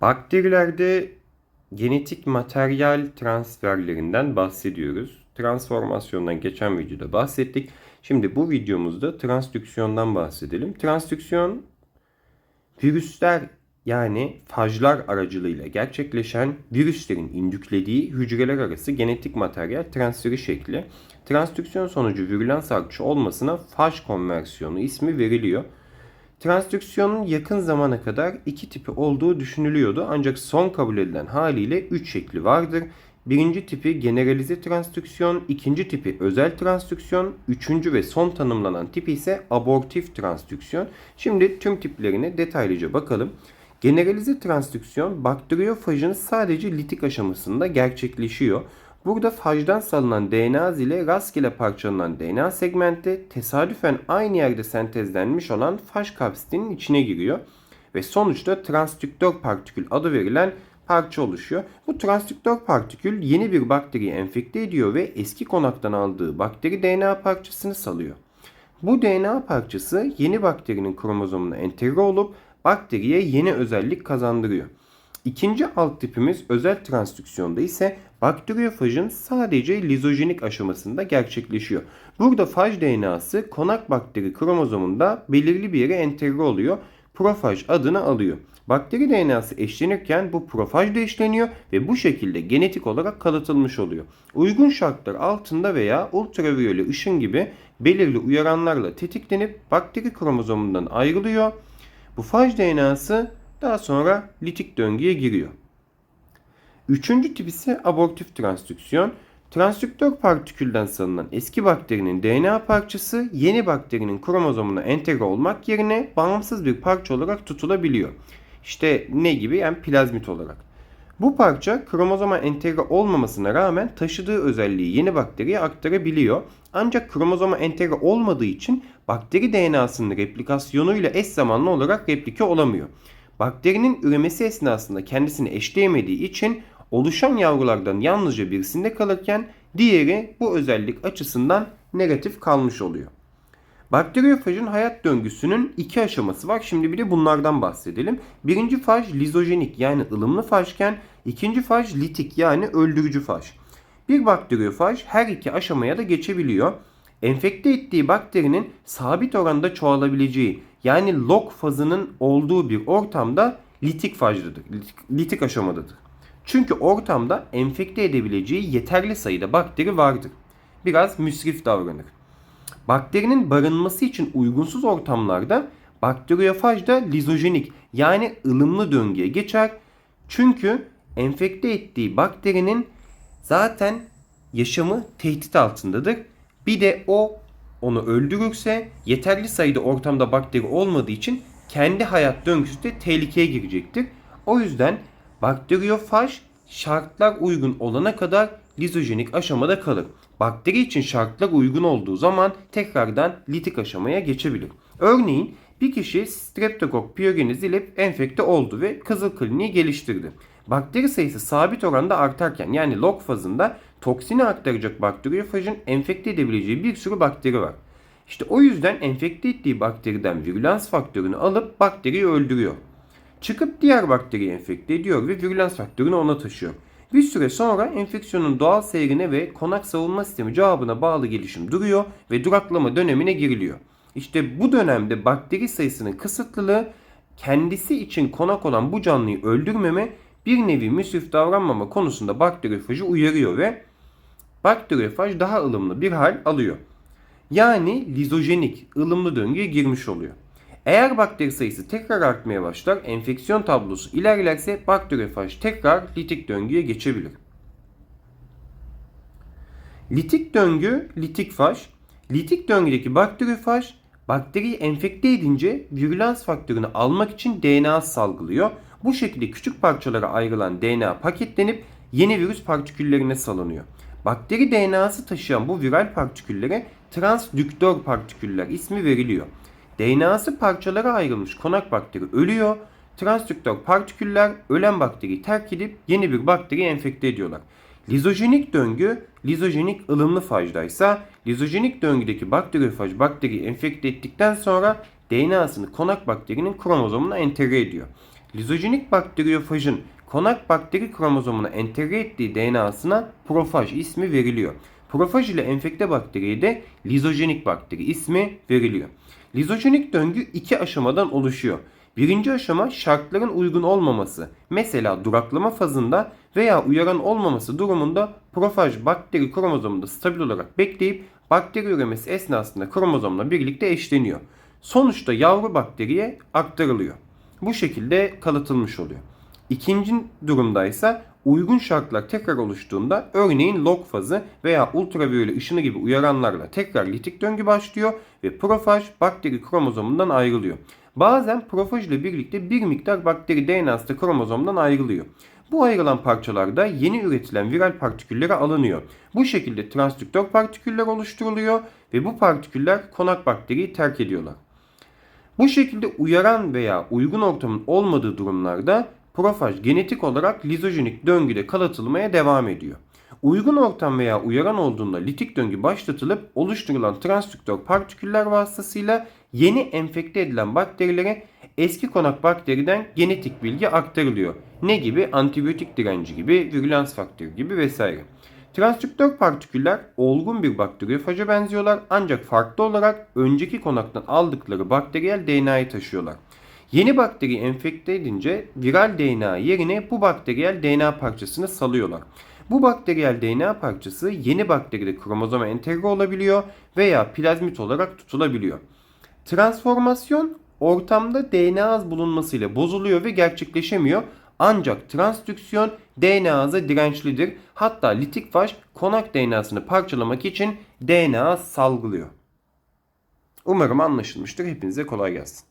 Bakterilerde genetik materyal transferlerinden bahsediyoruz. Transformasyondan geçen videoda bahsettik. Şimdi bu videomuzda transdüksiyondan bahsedelim. Transdüksiyon virüsler yani fajlar aracılığıyla gerçekleşen virüslerin indüklediği hücreler arası genetik materyal transferi şekli. Transdüksiyon sonucu virülans artışı olmasına faj konversiyonu ismi veriliyor. Transdüksiyonun yakın zamana kadar iki tipi olduğu düşünülüyordu ancak son kabul edilen haliyle üç şekli vardır. Birinci tipi generalize transdüksiyon, ikinci tipi özel transdüksiyon, üçüncü ve son tanımlanan tipi ise abortif transdüksiyon. Şimdi tüm tiplerine detaylıca bakalım. Generalize transdüksiyon bakteriyofajın sadece litik aşamasında gerçekleşiyor. Burada fajdan salınan DNA ile rastgele parçalanan DNA segmente tesadüfen aynı yerde sentezlenmiş olan faj kapsitinin içine giriyor. Ve sonuçta transdüktör partikül adı verilen parça oluşuyor. Bu transdüktör partikül yeni bir bakteriyi enfekte ediyor ve eski konaktan aldığı bakteri DNA parçasını salıyor. Bu DNA parçası yeni bakterinin kromozomuna entegre olup bakteriye yeni özellik kazandırıyor. İkinci alt tipimiz özel transdüksiyonda ise bakteriyofajın sadece lizojenik aşamasında gerçekleşiyor. Burada faj DNA'sı konak bakteri kromozomunda belirli bir yere entegre oluyor. Profaj adını alıyor. Bakteri DNA'sı eşlenirken bu profaj da eşleniyor ve bu şekilde genetik olarak kalıtılmış oluyor. Uygun şartlar altında veya ultraviyole ışın gibi belirli uyaranlarla tetiklenip bakteri kromozomundan ayrılıyor. Bu faj DNA'sı daha sonra litik döngüye giriyor. Üçüncü tip ise abortif transdüksiyon. Transdüktör partikülden salınan eski bakterinin DNA parçası yeni bakterinin kromozomuna entegre olmak yerine bağımsız bir parça olarak tutulabiliyor. İşte ne gibi? Yani plazmit olarak. Bu parça kromozoma entegre olmamasına rağmen taşıdığı özelliği yeni bakteriye aktarabiliyor. Ancak kromozoma entegre olmadığı için bakteri DNA'sının replikasyonuyla eş zamanlı olarak replike olamıyor. Bakterinin üremesi esnasında kendisini eşleyemediği için oluşan yavrulardan yalnızca birisinde kalırken diğeri bu özellik açısından negatif kalmış oluyor. Bakteriyofajın hayat döngüsünün iki aşaması var. Şimdi bir de bunlardan bahsedelim. Birinci faj lizojenik yani ılımlı fajken ikinci faj litik yani öldürücü faj. Bir bakteriyofaj her iki aşamaya da geçebiliyor. Enfekte ettiği bakterinin sabit oranda çoğalabileceği yani log fazının olduğu bir ortamda litik fajdadır. Litik, litik aşamadadır. Çünkü ortamda enfekte edebileceği yeterli sayıda bakteri vardır. Biraz müsrif davranır. Bakterinin barınması için uygunsuz ortamlarda bakteriyofaj da lizojenik yani ılımlı döngüye geçer. Çünkü enfekte ettiği bakterinin zaten yaşamı tehdit altındadır. Bir de o onu öldürürse yeterli sayıda ortamda bakteri olmadığı için kendi hayat döngüsü de tehlikeye girecektir. O yüzden bakteriyofaj şartlar uygun olana kadar lizojenik aşamada kalır. Bakteri için şartlar uygun olduğu zaman tekrardan litik aşamaya geçebilir. Örneğin bir kişi Streptococcus pyogenes ile enfekte oldu ve kızıl kliniği geliştirdi. Bakteri sayısı sabit oranda artarken yani log fazında toksini aktaracak bakteriyofajın enfekte edebileceği bir sürü bakteri var. İşte o yüzden enfekte ettiği bakteriden virülans faktörünü alıp bakteriyi öldürüyor. Çıkıp diğer bakteriyi enfekte ediyor ve virülans faktörünü ona taşıyor. Bir süre sonra enfeksiyonun doğal seyrine ve konak savunma sistemi cevabına bağlı gelişim duruyor ve duraklama dönemine giriliyor. İşte bu dönemde bakteri sayısının kısıtlılığı kendisi için konak olan bu canlıyı öldürmeme bir nevi müsrif davranmama konusunda bakteriyofajı uyarıyor ve bakteriyofaj daha ılımlı bir hal alıyor. Yani lizojenik, ılımlı döngüye girmiş oluyor. Eğer bakteri sayısı tekrar artmaya başlar, enfeksiyon tablosu ilerlerse bakteriyofaj tekrar litik döngüye geçebilir. Litik döngü, litik faj. Litik döngüdeki bakteriyofaj bakteriyi enfekte edince virülans faktörünü almak için DNA salgılıyor. Bu şekilde küçük parçalara ayrılan DNA paketlenip yeni virüs partiküllerine salınıyor. Bakteri DNA'sı taşıyan bu viral partiküllere transdüktör partiküller ismi veriliyor. DNA'sı parçalara ayrılmış konak bakteri ölüyor. Transdüktör partiküller ölen bakteriyi terk edip yeni bir bakteriyi enfekte ediyorlar. Lizojenik döngü, lizojenik ılımlı fajdaysa lizojenik döngüdeki bakteriyofaj bakteriyi enfekte ettikten sonra DNA'sını konak bakterinin kromozomuna entegre ediyor. lizojenik bakteriyofajın konak bakteri kromozomuna entegre ettiği DNA'sına profaj ismi veriliyor. Profaj ile enfekte bakteriye de lizojenik bakteri ismi veriliyor. Lizojenik döngü iki aşamadan oluşuyor. Birinci aşama şartların uygun olmaması. Mesela duraklama fazında veya uyaran olmaması durumunda profaj bakteri kromozomunda stabil olarak bekleyip bakteri üremesi esnasında kromozomla birlikte eşleniyor. Sonuçta yavru bakteriye aktarılıyor. Bu şekilde kalıtılmış oluyor. İkinci durumda ise uygun şartlar tekrar oluştuğunda örneğin log fazı veya ultraviyole ışını gibi uyaranlarla tekrar litik döngü başlıyor ve profaj bakteri kromozomundan ayrılıyor. Bazen profaj ile birlikte bir miktar bakteri DNA'sı da kromozomdan ayrılıyor. Bu ayrılan parçalarda yeni üretilen viral partiküllere alınıyor. Bu şekilde transdüktör partiküller oluşturuluyor ve bu partiküller konak bakteriyi terk ediyorlar. Bu şekilde uyaran veya uygun ortamın olmadığı durumlarda profaj genetik olarak lizojenik döngüde kalıtılmaya devam ediyor. Uygun ortam veya uyaran olduğunda litik döngü başlatılıp oluşturulan transdüktör partiküller vasıtasıyla yeni enfekte edilen bakterilere eski konak bakteriden genetik bilgi aktarılıyor. Ne gibi? Antibiyotik direnci gibi, virülans faktörü gibi vesaire. Transdüktör partiküller olgun bir bakteriyofaja benziyorlar ancak farklı olarak önceki konaktan aldıkları bakteriyel DNA'yı taşıyorlar. Yeni bakteriyi enfekte edince viral DNA yerine bu bakteriyel DNA parçasını salıyorlar. Bu bakteriyel DNA parçası yeni bakteride kromozoma entegre olabiliyor veya plazmit olarak tutulabiliyor. Transformasyon ortamda DNA az bulunmasıyla bozuluyor ve gerçekleşemiyor. Ancak transdüksiyon DNA'za dirençlidir. Hatta litik faj konak DNA'sını parçalamak için DNA salgılıyor. Umarım anlaşılmıştır. Hepinize kolay gelsin.